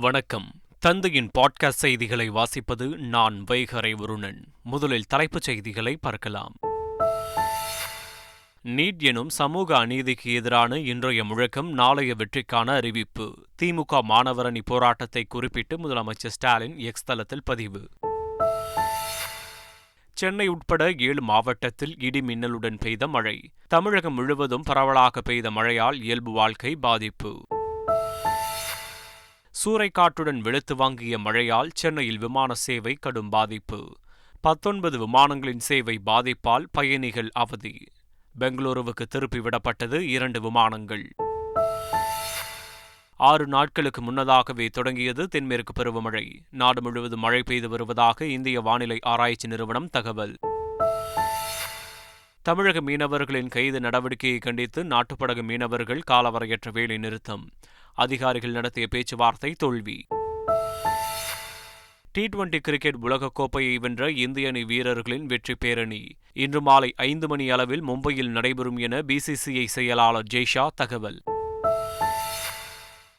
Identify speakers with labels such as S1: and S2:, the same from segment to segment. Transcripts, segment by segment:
S1: வணக்கம். தந்தையின் பாட்காஸ்ட் செய்திகளை வாசிப்பது நான் வைகரை வருணன். முதலில் தலைப்புச் செய்திகளை பார்க்கலாம். நீட் எனும் சமூக அநீதிக்கு எதிரான இன்றைய முழக்கம் நாளைய வெற்றிக்கான அறிவிப்பு. திமுக மாணவரணி போராட்டத்தை குறிப்பிட்டு முதலமைச்சர் ஸ்டாலின் எக்ஸ் தளத்தில் பதிவு. சென்னை உட்பட ஏழு மாவட்டத்தில் இடி மின்னலுடன் பெய்த மழை. தமிழகம் முழுவதும் பரவலாக பெய்த மழையால் இயல்பு வாழ்க்கை பாதிப்பு. சூறைக்காற்றுடன் வெளுத்து வாங்கிய மழையால் சென்னையில் விமான சேவை கடும் பாதிப்பு. பத்தொன்பது விமானங்களின் சேவை பாதிப்பால் பயணிகள் அவதி. பெங்களூருவுக்கு திருப்பி விடப்பட்டது இரண்டு விமானங்கள். ஆறு நாட்களுக்கு முன்னதாகவே தொடங்கியது தென்மேற்கு பருவமழை. நாடு முழுவதும் மழை பெய்து வருவதாக இந்திய வானிலை ஆராய்ச்சி நிறுவனம் தகவல். தமிழக மீனவர்களின் கைது நடவடிக்கையை கண்டித்து நாட்டுப்படகு மீனவர்கள் காலவரையற்ற வேலை நிறுத்தம் அதிகாரிகள் நடத்திய பேச்சுவார்த்தை தோல்வி. டி டுவெண்டி கிரிக்கெட் உலகக்கோப்பையை வென்ற இந்திய அணி வீரர்களின் வெற்றி பேரணி. இன்று மாலை ஐந்து மணி அளவில் மும்பையில் நடைபெறும் என பிசிசிஐ செயலாளர் ஜெய்ஷா தகவல்.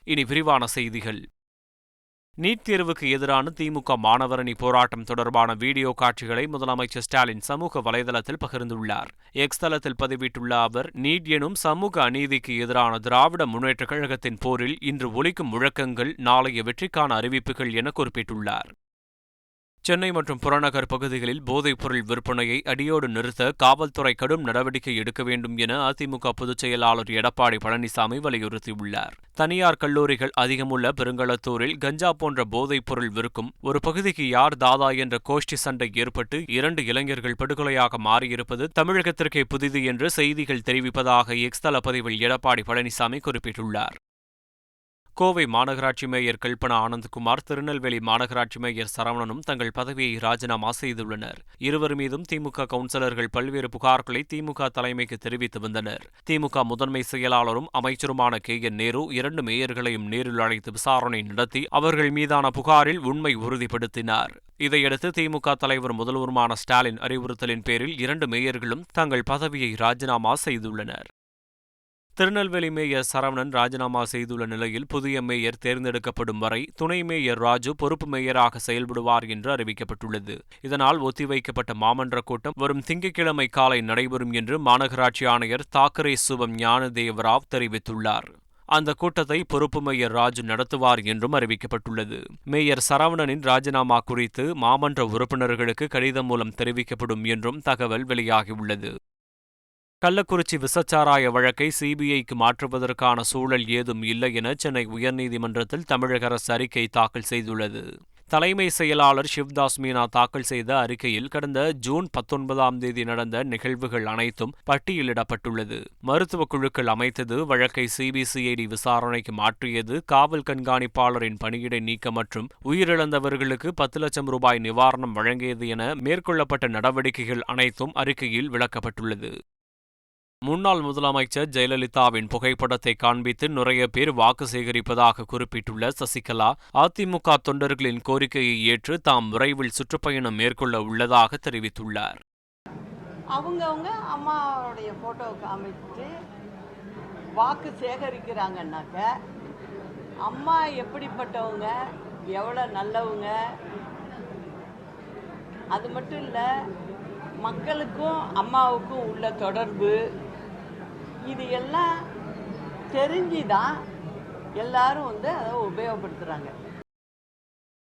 S1: இனி விரிவான செய்திகள். நீட் தேர்வுக்கு எதிரான திமுக மாணவரணி போராட்டம் தொடர்பான வீடியோ காட்சிகளை முதலமைச்சர் ஸ்டாலின் சமூக வலைதளத்தில் பகிர்ந்துள்ளார். எக்ஸ் தளத்தில் பதிவிட்டுள்ள அவர் நீட் எனும் சமூக அநீதிக்கு எதிரான திராவிட முன்னேற்றக் கழகத்தின் போரில் இன்று ஒலிக்கும் முழக்கங்கள் நாளைய வெற்றிக்கான அறிவிப்புகள் என குறிப்பிட்டுள்ளார். சென்னை மற்றும் புறநகர் பகுதிகளில் போதைப்பொருள் விற்பனையை அடியோடு நிறுத்த காவல்துறை கடும் நடவடிக்கை எடுக்க வேண்டும் என அதிமுக பொதுச் செயலாளர் எடப்பாடி பழனிசாமி வலியுறுத்தியுள்ளார். தனியார் கல்லூரிகள் அதிகமுள்ள பெருங்களத்தூரில் கஞ்சா போன்ற போதைப்பொருள் விற்கும் ஒரு பகுதிக்கு யார் தாதா என்ற கோஷ்டி சண்டை ஏற்பட்டு இரண்டு இளைஞர்கள் படுகொலையாக மாறியிருப்பது தமிழகத்திற்கே புதிது என்று செய்திகள் தெரிவிப்பதாக எக்ஸ்தல பதிவில் எடப்பாடி பழனிசாமி குறிப்பிட்டுள்ளார். கோவை மாநகராட்சி மேயர் கல்பனா ஆனந்த்குமார் திருநெல்வேலி மாநகராட்சி மேயர் சரவணனும் தங்கள் பதவியை ராஜினாமா செய்துள்ளனர். இருவர் மீதும் திமுக கவுன்சிலர்கள் பல்வேறு புகார்களை திமுக தலைமைக்கு தெரிவித்து வந்தனர். திமுக முதன்மை செயலாளரும் அமைச்சருமான கே. என். நேரு இரண்டு மேயர்களையும் நேரில் அழைத்து விசாரணை நடத்தி அவர்கள் மீதான புகாரில் உண்மை உறுதிப்படுத்தினார். இதையடுத்து திமுக தலைவர் முதல்வருமான ஸ்டாலின் அறிவுறுத்தலின் பேரில் இரண்டு மேயர்களும் தங்கள் பதவியை ராஜினாமா செய்துள்ளனர். திருநெல்வேலி மேயர் சரவணன் ராஜினாமா செய்துள்ள நிலையில் புதிய மேயர் தேர்ந்தெடுக்கப்படும் வரை துணை மேயர் ராஜு பொறுப்பு மேயராக செயல்படுவார் என்று அறிவிக்கப்பட்டுள்ளது. இதனால் ஒத்திவைக்கப்பட்ட மாமன்ற கூட்டம் வரும் திங்கட்கிழமை காலை நடைபெறும் என்று மாநகராட்சி ஆணையர் தாக்கரே சுபம் ஞானதேவராவ் தெரிவித்துள்ளார். அந்த கூட்டத்தை பொறுப்பு மேயர் ராஜு நடத்துவார் என்றும் அறிவிக்கப்பட்டுள்ளது. மேயர் சரவணனின் ராஜினாமா குறித்து மாமன்ற உறுப்பினர்களுக்கு கடிதம் மூலம் தெரிவிக்கப்படும் என்றும் தகவல் வெளியாகியுள்ளது. கள்ளக்குறிச்சி விசச்சாராய வழக்கை சிபிஐக்கு மாற்றுவதற்கான சூழல் ஏதும் இல்லை என சென்னை உயர்நீதிமன்றத்தில் தமிழக அரசு அறிக்கை தாக்கல் செய்துள்ளது. தலைமை செயலாளர் சிவ்தாஸ் மீனா தாக்கல் செய்த அறிக்கையில் கடந்த ஜூன் பத்தொன்பதாம் தேதி நடந்த நிகழ்வுகள் அனைத்தும் பட்டியலிடப்பட்டுள்ளது. மருத்துவ குழுக்கள் அமைத்தது வழக்கை சிபிசிஐடி விசாரணைக்கு மாற்றியது காவல் கண்காணிப்பாளரின் பணியிடை நீக்கம் மற்றும் உயிரிழந்தவர்களுக்கு பத்து லட்சம் ரூபாய் நிவாரணம் வழங்கியது என மேற்கொள்ளப்பட்ட நடவடிக்கைகள் அனைத்தும் அறிக்கையில் விளக்கப்பட்டுள்ளது. முன்னாள் முதலமைச்சர் ஜெயலலிதாவின் புகைப்படத்தை காண்பித்து நிறைய பேர் வாக்கு சேகரிப்பதாக குறிப்பிட்டுள்ள சசிகலா அதிமுக தொண்டர்களின் கோரிக்கையை ஏற்று தாம் விரைவில் சுற்றுப்பயணம் மேற்கொள்ள உள்ளதாக தெரிவித்துள்ளார்.
S2: அவங்கவுங்க அம்மாவுடைய போட்டோ காமிச்சு வாக்கு சேகரிக்கிறாங்கன்னாக்க அம்மா எப்படிப்பட்டவங்க எவ்வளோ நல்லவங்க அது மட்டும் இல்லை மக்களுக்கும் அம்மாவுக்கும் உள்ள தொடர்பு இது எல்லாம் தெரிஞ்சு தான் எல்லாரும் வந்து அதை உபயோகப்படுத்துகிறாங்க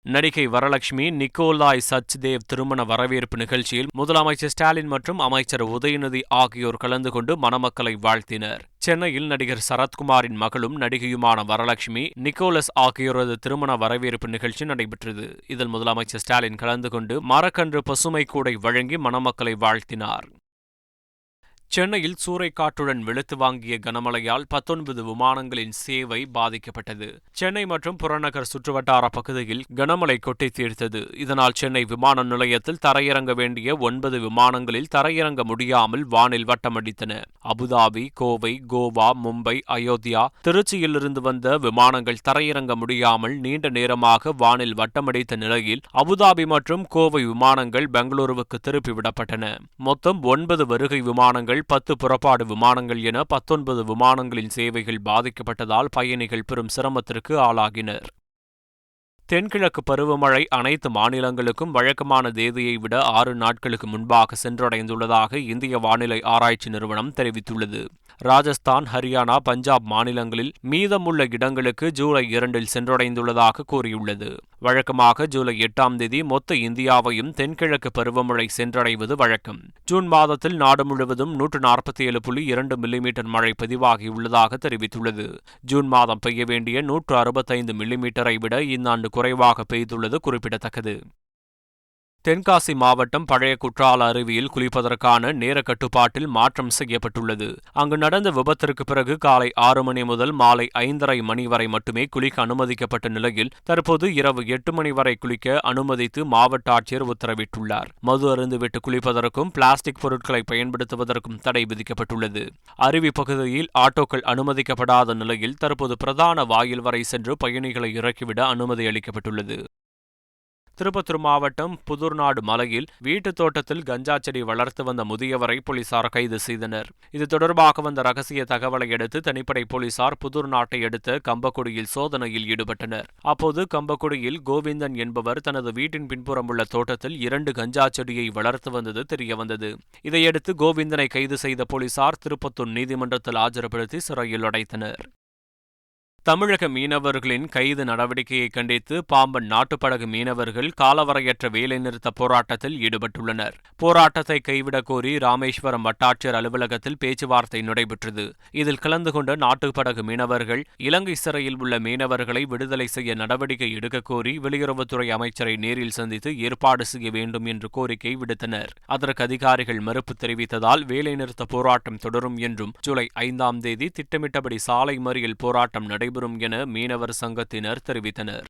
S1: நடிகை வரலட்சுமி நிக்கோலாய் சச்தேவ் திருமண வரவேற்பு நிகழ்ச்சியில் முதலமைச்சர் ஸ்டாலின் மற்றும் அமைச்சர் உதயநிதி ஆகியோர் கலந்து கொண்டு மணமக்களை வாழ்த்தினர். சென்னையில் நடிகர் சரத்குமாரின் மகளும் நடிகையுமான வரலட்சுமி நிக்கோலஸ் ஆகியோரது திருமண வரவேற்பு நிகழ்ச்சி நடைபெற்றது. இதில் முதலமைச்சர் ஸ்டாலின் கலந்து கொண்டு மரக்கன்று பசுமை கூடை வழங்கி மணமக்களை வாழ்த்தினார். சென்னையில் சூறைக்காற்றுடன் வெளுத்து வாங்கிய கனமழையால் பத்தொன்பது விமானங்களின் சேவை பாதிக்கப்பட்டது. சென்னை மற்றும் புறநகர் சுற்றுவட்டார பகுதியில் கனமழை கொட்டி தீர்த்தது. இதனால் சென்னை விமான நிலையத்தில் தரையிறங்க வேண்டிய ஒன்பது விமானங்களில் தரையிறங்க முடியாமல் வானில் வட்டமடித்தன அபுதாபி கோவை கோவா மும்பை அயோத்தியா திருச்சியிலிருந்து வந்த விமானங்கள் தரையிறங்க முடியாமல் நீண்ட நேரமாக வானில் வட்டமடித்த நிலையில் அபுதாபி மற்றும் கோவை விமானங்கள் பெங்களூருவுக்கு திருப்பிவிடப்பட்டன மொத்தம் ஒன்பது வருகை விமானங்கள் பத்து புறப்பாடு விமானங்கள் என பத்தொன்பது விமானங்களின் சேவைகள் பாதிக்கப்பட்டதால் பயணிகள் பெரும் சிரமத்திற்கு ஆளாகினர். தென்கிழக்கு பருவமழை அனைத்து மாநிலங்களுக்கும் வழக்கமான தேதியை விட ஆறு நாட்களுக்கு முன்பாக சென்றடைந்துள்ளதாக இந்திய வானிலை ஆராய்ச்சி நிறுவனம் தெரிவித்துள்ளது. ராஜஸ்தான் ஹரியானா பஞ்சாப் மாநிலங்களில் மீதமுள்ள இடங்களுக்கு ஜூலை இரண்டில் சென்றடைந்துள்ளதாக கூறியுள்ளது. வழக்கமாக ஜூலை எட்டாம் தேதி மொத்த இந்தியாவையும் தென்கிழக்கு பருவமழை சென்றடைவது வழக்கம். ஜூன் மாதத்தில் நாடு முழுவதும் நூற்று நாற்பத்தி ஏழு புள்ளி இரண்டு மில்லிமீட்டர் மழை பதிவாகியுள்ளதாக தெரிவித்துள்ளது. ஜூன் மாதம் பெய்ய வேண்டிய நூற்று அறுபத்தைந்து மில்லிமீட்டரை விட இந்தாண்டு குறைவாக பெய்துள்ளது குறிப்பிடத்தக்கது. தென்காசி மாவட்டம் பழைய குற்றால அருவியில் குளிப்பதற்கான நேர கட்டுப்பாட்டில் மாற்றம் செய்யப்பட்டுள்ளது. அங்கு நடந்த விபத்திற்கு பிறகு காலை ஆறு மணி முதல் மாலை ஐந்தரை மணி வரை மட்டுமே குளிக்க அனுமதிக்கப்பட்ட நிலையில் தற்போது இரவு எட்டு மணி வரை குளிக்க அனுமதித்து மாவட்ட ஆட்சியர் உத்தரவிட்டுள்ளார். மது அருந்துவிட்டு குளிப்பதற்கும் பிளாஸ்டிக் பொருட்களை பயன்படுத்துவதற்கும் தடை விதிக்கப்பட்டுள்ளது. அருவி பகுதியில் ஆட்டோக்கள் அனுமதிக்கப்படாத நிலையில் தற்போது பிரதான வாயில் வரை சென்று பயணிகளை இறக்கிவிட அனுமதி அளிக்கப்பட்டுள்ளது. திருப்பத்தூர் மாவட்டம் புதுர்நாடு மலையில் வீட்டுத் தோட்டத்தில் கஞ்சா செடி வளர்த்து வந்த முதியவரை போலீசார் கைது செய்தனர். இது தொடர்பாக வந்த ரகசிய தகவலை அடுத்து தனிப்படை போலீசார் புதுர்நாட்டை அடுத்த கம்பக்குடியில் சோதனையில் ஈடுபட்டனர். அப்போது கம்பக்குடியில் கோவிந்தன் என்பவர் தனது வீட்டின் பின்புறம் உள்ள தோட்டத்தில் இரண்டு கஞ்சா செடியை வளர்த்து வந்தது தெரியவந்தது. இதையடுத்து கோவிந்தனை கைது செய்த போலீசார் திருப்பத்தூர் நீதிமன்றத்தில் ஆஜர்படுத்தி சிறையில் அடைத்தனர். தமிழக மீனவர்களின் கைது நடவடிக்கையை கண்டித்து பாம்பன் நாட்டுப்படகு மீனவர்கள் காலவரையற்ற வேலைநிறுத்த போராட்டத்தில் ஈடுபட்டுள்ளனர். போராட்டத்தை கைவிடக் கோரி ராமேஸ்வரம் வட்டாட்சியர் அலுவலகத்தில் பேச்சுவார்த்தை நடைபெற்றது. இதில் கலந்து கொண்ட நாட்டுப்படகு மீனவர்கள் இலங்கை சிறையில் உள்ள மீனவர்களை விடுதலை செய்ய நடவடிக்கை எடுக்கக் கோரி வெளியுறவுத்துறை அமைச்சரை நேரில் சந்தித்து ஏற்பாடு செய்ய வேண்டும் என்று கோரிக்கை விடுத்தனர். அதற்கு அதிகாரிகள் மறுப்பு தெரிவித்ததால் வேலைநிறுத்த போராட்டம் தொடரும் என்றும் ஜூலை ஐந்தாம் தேதி திட்டமிட்டபடி சாலை மறியல் போராட்டம் நடை நடைபெறும் என மீனவர் சங்கத்தினர் தெரிவித்தனர்.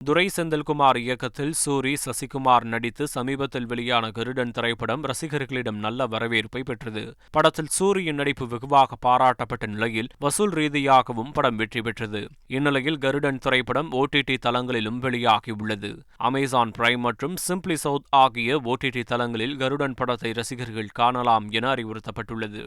S1: துரை செந்தில்குமார் இயக்கத்தில் சூரி சசிகுமார் நடித்து சமீபத்தில் வெளியான கருடன் திரைப்படம் ரசிகர்களிடம் நல்ல வரவேற்பை பெற்றது. படத்தில் சூரியின் நடிப்பு வெகுவாக பாராட்டப்பட்ட நிலையில் வசூல் ரீதியாகவும் படம் வெற்றி பெற்றது. இந்நிலையில் கருடன் திரைப்படம் ஓடிடி தளங்களிலும் வெளியாகியுள்ளது. அமேசான் பிரைம் மற்றும் சிம்ப்ளி சவுத் ஆகிய ஓடிடி தளங்களில் கருடன் படத்தை ரசிகர்கள் காணலாம் என அறிவுறுத்தப்பட்டுள்ளது.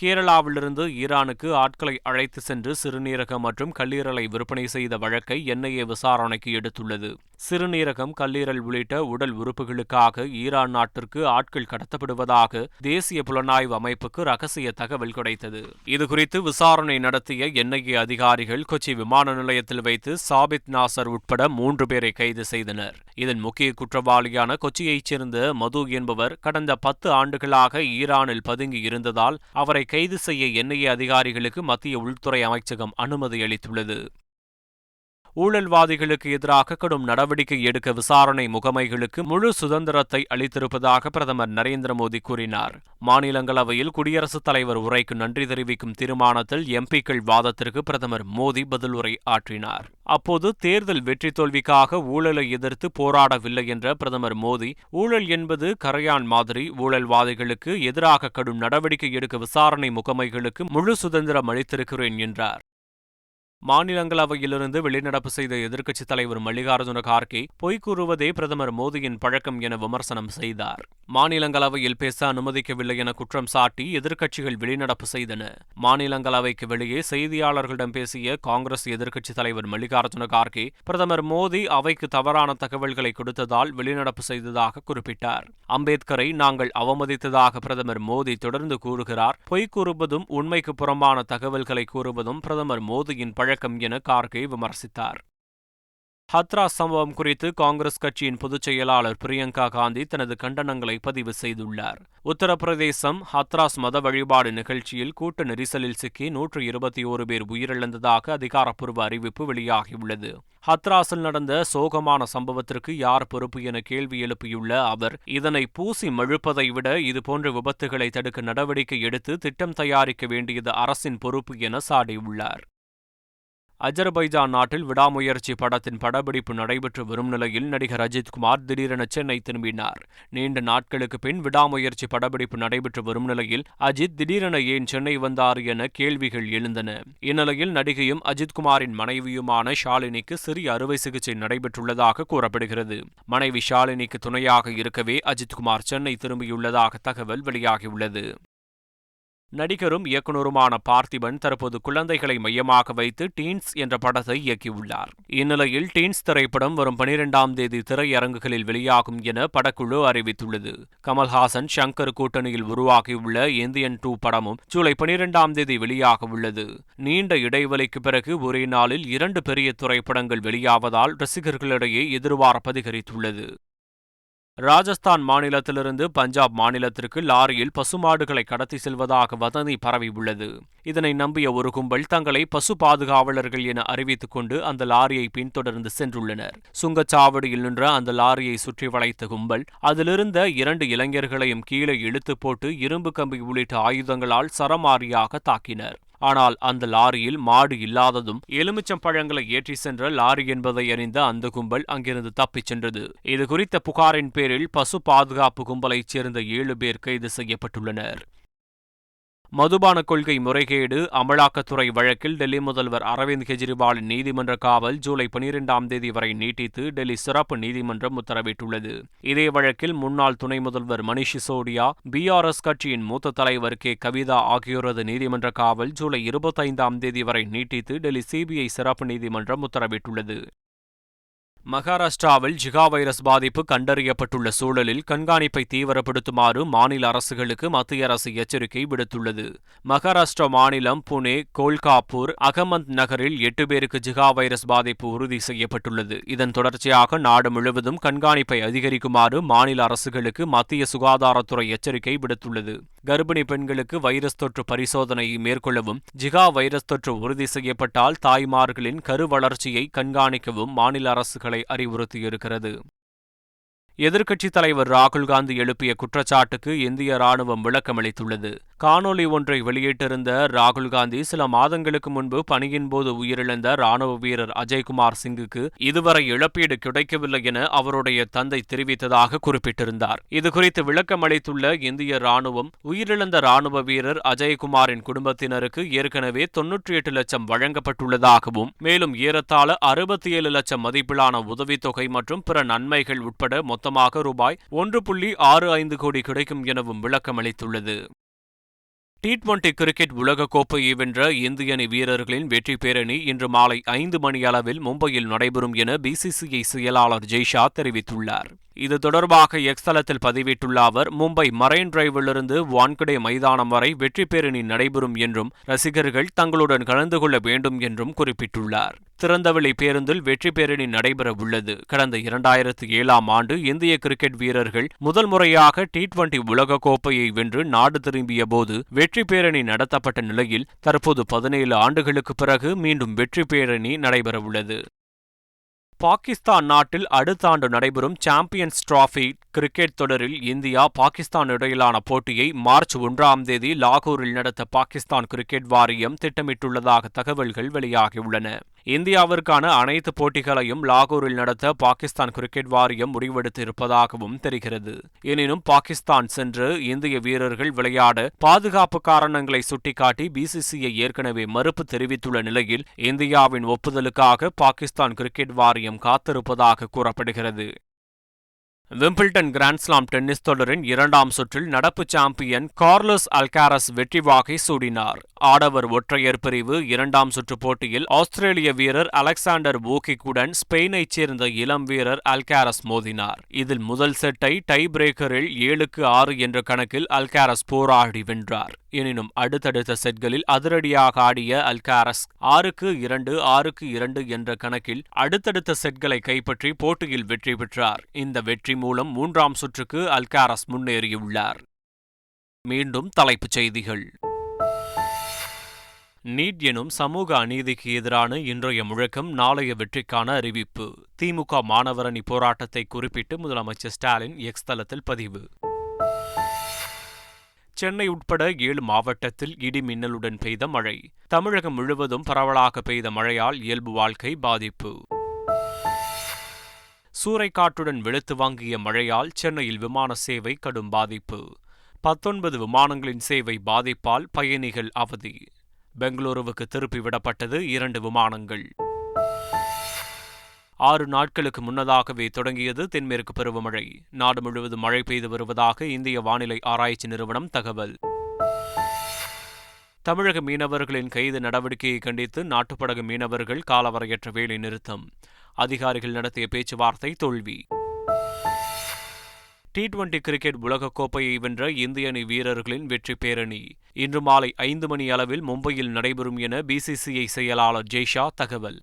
S1: கேரளாவிலிருந்து ஈரானுக்கு ஆட்களை அழைத்து சென்று சிறுநீரகம் மற்றும் கல்லீரலை விற்பனை செய்த வழக்கை என்ஐஏ விசாரணைக்கு எடுத்துள்ளது. சிறுநீரகம் கல்லீரல் உள்ளிட்ட உடல் உறுப்புகளுக்காக ஈரான் நாட்டிற்கு ஆட்கள் கடத்தப்படுவதாக தேசிய புலனாய்வு அமைப்புக்கு ரகசிய தகவல் கிடைத்தது. இதுகுறித்து விசாரணை நடத்திய என்ஐஏ அதிகாரிகள் கொச்சி விமான நிலையத்தில் வைத்து சாபித் நாசர் உட்பட மூன்று பேரை கைது செய்தனர். இதன் முக்கிய குற்றவாளியான கொச்சியைச் சேர்ந்த மது என்பவர் கடந்த பத்து ஆண்டுகளாக ஈரானில் பதுங்கி இருந்ததால் அவரை கைது செய்ய என்ஐஏ அதிகாரிகளுக்கு மத்திய உள்துறை அமைச்சகம் அனுமதி அளித்துள்ளது. ஊழல்வாதிகளுக்கு எதிராக கடும் நடவடிக்கை எடுக்க விசாரணை முகமைகளுக்கு முழு சுதந்திரத்தை அளித்திருப்பதாக பிரதமர் நரேந்திர மோடி கூறினார். மாநிலங்களவையில் குடியரசுத் தலைவர் உரைக்கு நன்றி தெரிவிக்கும் தீர்மானத்தில் எம்பிக்கள் வாதத்திற்கு பிரதமர் மோடி பதிலுரை ஆற்றினார். அப்போது தேர்தல் வெற்றி தோல்விக்காக ஊழலை எதிர்த்து போராடவில்லை என்ற பிரதமர் மோடி ஊழல் என்பது கரையான் மாதிரி ஊழல்வாதிகளுக்கு எதிராக கடும் நடவடிக்கை எடுக்க விசாரணை முகமைகளுக்கு முழு சுதந்திரம் அளித்திருக்கிறேன் என்றார். மாநிலங்களவையிலிருந்து வெளிநடப்பு செய்த எதிர்க்கட்சித் தலைவர் மல்லிகார்ஜுன கார்கே பொய் கூறுவதே பிரதமர் மோடியின் பழக்கம் என விமர்சனம் செய்தார். மாநிலங்களவையில் பேச அனுமதிக்கவில்லை என குற்றம் சாட்டி எதிர்க்கட்சிகள் வெளிநடப்பு செய்தன. மாநிலங்களவைக்கு வெளியே செய்தியாளர்களிடம் பேசிய காங்கிரஸ் எதிர்க்கட்சித் தலைவர் மல்லிகார்ஜுன கார்கே பிரதமர் மோடி அவைக்கு தவறான தகவல்களை கொடுத்ததால் வெளிநடப்பு செய்ததாக குறிப்பிட்டார். அம்பேத்கரை நாங்கள் அவமதித்ததாக பிரதமர் மோடி தொடர்ந்து கூறுகிறார். பொய் கூறுவதும் உண்மைக்கு புறம்பான தகவல்களை கூறுவதும் பிரதமர் மோடியின் பழக்கம் வழக்கம் என கார்கே விமர்சித்தார். ஹத்ராஸ் சம்பவம் குறித்து காங்கிரஸ் கட்சியின் பொதுச் செயலாளர் பிரியங்கா காந்தி தனது கண்டனங்களை பதிவு செய்துள்ளார். உத்தரப்பிரதேசம் ஹத்ராஸ் மத வழிபாடு நிகழ்ச்சியில் கூட்ட நெரிசலில் சிக்கி நூற்று இருபத்தி ஓரு பேர் உயிரிழந்ததாக அதிகாரப்பூர்வ அறிவிப்பு வெளியாகியுள்ளது. ஹத்ராஸில் நடந்த சோகமான சம்பவத்திற்கு யார் பொறுப்பு என கேள்வி எழுப்பியுள்ள அவர் இதனை பூசி மழுப்பதை விட இதுபோன்ற விபத்துகளை தடுக்க நடவடிக்கை எடுத்து திட்டம் தயாரிக்க வேண்டியது அரசின் பொறுப்பு என சாடியுள்ளார். அஜர்பைஜான் நாட்டில் விடாமுயற்சி படத்தின் படப்பிடிப்பு நடைபெற்று வரும் நிலையில் நடிகர் அஜித்குமார் திடீரென சென்னை திரும்பினார். நீண்ட நாட்களுக்கு பின் விடாமுயற்சி படப்பிடிப்பு நடைபெற்று வரும் நிலையில் அஜித் திடீரென ஏன் சென்னை வந்தார் என கேள்விகள் எழுந்தன. இந்நிலையில் நடிகையும் அஜித்குமாரின் மனைவியுமான ஷாலினிக்கு சிறிய அறுவை சிகிச்சை நடைபெற்றுள்ளதாக கூறப்படுகிறது. மனைவி ஷாலினிக்கு துணையாக இருக்கவே அஜித்குமார் சென்னை திரும்பியுள்ளதாக தகவல் வெளியாகியுள்ளது. நடிகரும் இயக்குனருமான பார்த்திபன் தற்போது குழந்தைகளை மையமாக வைத்து டீன்ஸ் என்ற படத்தை இயக்கியுள்ளார். இந்நிலையில் டீன்ஸ் திரைப்படம் வரும் பனிரெண்டாம் தேதி திரையரங்குகளில் வெளியாகும் என படக்குழு அறிவித்துள்ளது. கமல்ஹாசன் ஷங்கர் கூட்டணியில் உருவாகியுள்ள இந்தியன் டூ படமும் ஜூலை பனிரெண்டாம் தேதி வெளியாக உள்ளது. நீண்ட இடைவெளிக்கு பிறகு ஒரே நாளில் இரண்டு பெரிய திரைப்படங்கள் வெளியாவதால் ரசிகர்களிடையே எதிர்பார்ப்பு அதிகரித்துள்ளது. ராஜஸ்தான் மாநிலத்திலிருந்து பஞ்சாப் மாநிலத்திற்கு லாரியில் பசுமாடுகளை கடத்தி செல்வதாக வதந்தி பரவியுள்ளது. இதனை நம்பிய ஒரு கும்பல் தங்களை பசு பாதுகாவலர்கள் என அறிவித்துக் கொண்டு அந்த லாரியை பின்தொடர்ந்து சென்றுள்ளனர். சுங்கச்சாவடியில் நின்ற அந்த லாரியை சுற்றி வளைத்த கும்பல் அதிலிருந்த இரண்டு இளைஞர்களையும் கீழே இழுத்து போட்டு இரும்பு கம்பி உள்ளிட்ட ஆயுதங்களால் சரமாரியாக தாக்கினர். ஆனால் அந்த லாரியில் மாடு இல்லாததும் எலுமிச்சம் பழங்களை ஏற்றி சென்ற லாரி என்பதை அறிந்த அந்த கும்பல் அங்கிருந்து தப்பிச் சென்றது. இது குறித்த புகாரின் பேரில் பசு பாதுகாப்பு கும்பலைச் சேர்ந்த ஏழு பேர் கைது செய்யப்பட்டுள்ளனர். மதுபான கொள்கை முறைகேடு அமலாக்கத்துறை வழக்கில் டெல்லி முதல்வர் அரவிந்த் கெஜ்ரிவாலின் நீதிமன்ற காவல் ஜூலை பனிரெண்டாம் தேதி வரை நீட்டித்து டெல்லி சிறப்பு நீதிமன்றம் உத்தரவிட்டுள்ளது. இதே வழக்கில் முன்னாள் துணை முதல்வர் மணிஷ் சிசோடியா பிஆர்எஸ் கட்சியின் மூத்த தலைவர் கே. கவிதா ஆகியோரது நீதிமன்ற காவல் ஜூலை இருபத்தைந்தாம் தேதி வரை நீட்டித்து டெல்லி சிபிஐ சிறப்பு நீதிமன்றம் உத்தரவிட்டுள்ளது. மகாராஷ்டிராவில் ஜிகா வைரஸ் பாதிப்பு கண்டறியப்பட்டுள்ள சூழலில் கண்காணிப்பை தீவிரப்படுத்துமாறு மாநில அரசுகளுக்கு மத்திய அரசு எச்சரிக்கை விடுத்துள்ளது. மகாராஷ்டிரா மாநிலம் புனே கோல்காப்பூர் அகமத் நகரில் எட்டு பேருக்கு ஜிகா வைரஸ் பாதிப்பு உறுதி செய்யப்பட்டுள்ளது. இதன் தொடர்ச்சியாக நாடு முழுவதும் கண்காணிப்பை அதிகரிக்குமாறு மாநில அரசுகளுக்கு மத்திய சுகாதாரத்துறை எச்சரிக்கை விடுத்துள்ளது. கர்ப்பிணி பெண்களுக்கு வைரஸ் தொற்று பரிசோதனையை மேற்கொள்ளவும் ஜிகா வைரஸ் தொற்று உறுதி செய்யப்பட்டால் தாய்மார்களின் கரு வளர்ச்சியை கண்காணிக்கவும் மாநில அரசுகள் அறிவுறுத்தியிருக்கிறது. எதிர்க்கட்சித் தலைவர் ராகுல் காந்தி எழுப்பிய குற்றச்சாட்டுக்கு இந்திய ராணுவம் விளக்கமளித்துள்ளது காணொலி ஒன்றை வெளியிட்டிருந்த ராகுல் காந்தி சில மாதங்களுக்கு முன்பு பணியின் போது உயிரிழந்த ராணுவ வீரர் அஜய்குமார் சிங்குக்கு இதுவரை இழப்பீடு கிடைக்கவில்லை என அவருடைய தந்தை தெரிவித்ததாக குறிப்பிட்டிருந்தார். இதுகுறித்து விளக்கமளித்துள்ள இந்திய ராணுவம் உயிரிழந்த ராணுவ வீரர் அஜய்குமாரின் குடும்பத்தினருக்கு ஏற்கனவே தொன்னூற்றி எட்டு லட்சம் வழங்கப்பட்டுள்ளதாகவும் மேலும் ஏறத்தாழ அறுபத்தி ஏழு லட்சம் மதிப்பிலான உதவித்தொகை மற்றும் பிற நன்மைகள் உட்பட மொத்தம் மொத்தமாக ரூபாய் ஒன்று புள்ளி ஆறு ஐந்து கோடி கிடைக்கும் எனவும் விளக்கமளித்துள்ளது. டி டுவெண்டி கிரிக்கெட் உலகக்கோப்பையை வென்ற இந்திய அணி வீரர்களின் வெற்றி பேரணி இன்று மாலை ஐந்து மணி அளவில் மும்பையில் நடைபெறும் என பிசிசிஐ செயலாளர் ஜெய்ஷா தெரிவித்துள்ளார். இது தொடர்பாக எக்ஸ்தலத்தில் பதிவிட்டுள்ள அவர் மும்பை மரைன் டிரைவிலிருந்து வான்கடே மைதானம் வரை வெற்றி பேரணி நடைபெறும் என்றும் ரசிகர்கள் தங்களுடன் கலந்து கொள்ள வேண்டும் என்றும் குறிப்பிட்டுள்ளார். திறந்தவெளி பேருந்தில் வெற்றி பேரணி நடைபெற உள்ளது. கடந்த இரண்டாயிரத்து ஏழாம் ஆண்டு இந்திய கிரிக்கெட் வீரர்கள் முதல் முறையாக டி டுவெண்டி உலகக்கோப்பையை வென்று நாடு திரும்பிய போது வெற்றி பேரணி நடத்தப்பட்ட நிலையில் தற்போது பதினேழு ஆண்டுகளுக்கு பிறகு மீண்டும் வெற்றி பேரணி நடைபெறவுள்ளது. பாகிஸ்தான் நாட்டில் அடுத்த ஆண்டு நடைபெறும் சாம்பியன்ஸ் டிராஃபி கிரிக்கெட் தொடரில் இந்தியா பாகிஸ்தான் இடையிலான போட்டியை மார்ச் ஒன்றாம் தேதி லாகூரில் நடத்த பாகிஸ்தான் கிரிக்கெட் வாரியம் திட்டமிட்டுள்ளதாக தகவல்கள் வெளியாகியுள்ளன. இந்தியாவிற்கான அனைத்து போட்டிகளையும் லாகூரில் நடத்த பாகிஸ்தான் கிரிக்கெட் வாரியம் முடிவெடுத்திருப்பதாகவும் தெரிகிறது. எனினும் பாகிஸ்தான் சென்று இந்திய வீரர்கள் விளையாட பாதுகாப்பு காரணங்களை சுட்டிக்காட்டி பிசிசிஐ ஏற்கனவே மறுப்பு தெரிவித்துள்ள நிலையில் இந்தியாவின் ஒப்புதலுக்காக பாகிஸ்தான் கிரிக்கெட் வாரியம் காத்திருப்பதாக கூறப்படுகிறது. விம்பிள்டன் கிராண்ட்ஸ்லாம் டென்னிஸ் தொடரின் இரண்டாம் சுற்றில் நடப்பு சாம்பியன் கார்லோஸ் அல்காரஸ் வெற்றி வாகை சூடினார். ஆடவர் ஒற்றையர் பிரிவு இரண்டாம் சுற்று போட்டியில் ஆஸ்திரேலிய வீரர் அலெக்சாண்டர் வூகிக்குடன் ஸ்பெயினைச் சேர்ந்த இளம் வீரர் அல்காரஸ் மோதினார். இதில் முதல் செட்டை டை பிரேக்கரில் ஏழுக்கு ஆறு என்ற கணக்கில் அல்காரஸ் போராடி வென்றார். எனினும் அடுத்தடுத்த செட்களில் அதிரடியாக ஆடிய அல்காரஸ் ஆறுக்கு இரண்டு ஆறுக்கு இரண்டு என்ற கணக்கில் அடுத்தடுத்த செட்களை கைப்பற்றி போட்டியில் வெற்றி பெற்றார். இந்த வெற்றி மூலம் மூன்றாம் சுற்றுக்கு அல்காரஸ் முன்னேறியுள்ளார். மீண்டும் தலைப்புச் செய்திகள். நீட் எனும் சமூக அநீதிக்கு எதிரான இன்றைய முழக்கம் நாளைய வெற்றிக்கான அறிவிப்பு. திமுக மாணவரணி போராட்டத்தை குறிப்பிட்டு முதலமைச்சர் ஸ்டாலின் எக்ஸ் தளத்தில் பதிவு. சென்னை உட்பட ஏழு மாவட்டத்தில் இடி மின்னலுடன் பெய்த மழை. தமிழகம் முழுவதும் பரவலாக பெய்த மழையால் இயல்பு வாழ்க்கை பாதிப்பு. சூறைக்காற்றுடன் வெளுத்து வாங்கிய மழையால் சென்னையில் விமான சேவை கடும் பாதிப்பு. பத்தொன்பது விமானங்களின் சேவை பாதிப்பால் பயணிகள் அவதி. பெங்களூருவுக்கு திருப்பி விடப்பட்டது இரண்டு விமானங்கள். ஆறு நாட்களுக்கு முன்னதாகவே தொடங்கியது தென்மேற்கு பருவமழை. நாடு முழுவதும் மழை பெய்து வருவதாக இந்திய வானிலை ஆராய்ச்சி நிறுவனம் தகவல். தமிழக மீனவர்களின் கைது நடவடிக்கையை கண்டித்து நாட்டுப்படகு மீனவர்கள் காலவரையற்ற வேலை நிறுத்தம். அதிகாரிகள் நடத்திய பேச்சுவார்த்தை தோல்வி. டி டுவெண்டி கிரிக்கெட் உலகக்கோப்பையை வென்ற இந்திய அணி வீரர்களின் வெற்றி பேரணி. இன்று மாலை ஐந்து மணி அளவில் மும்பையில் நடைபெறும் என பிசிசிஐ செயலாளர் ஜெய்ஷா தகவல்.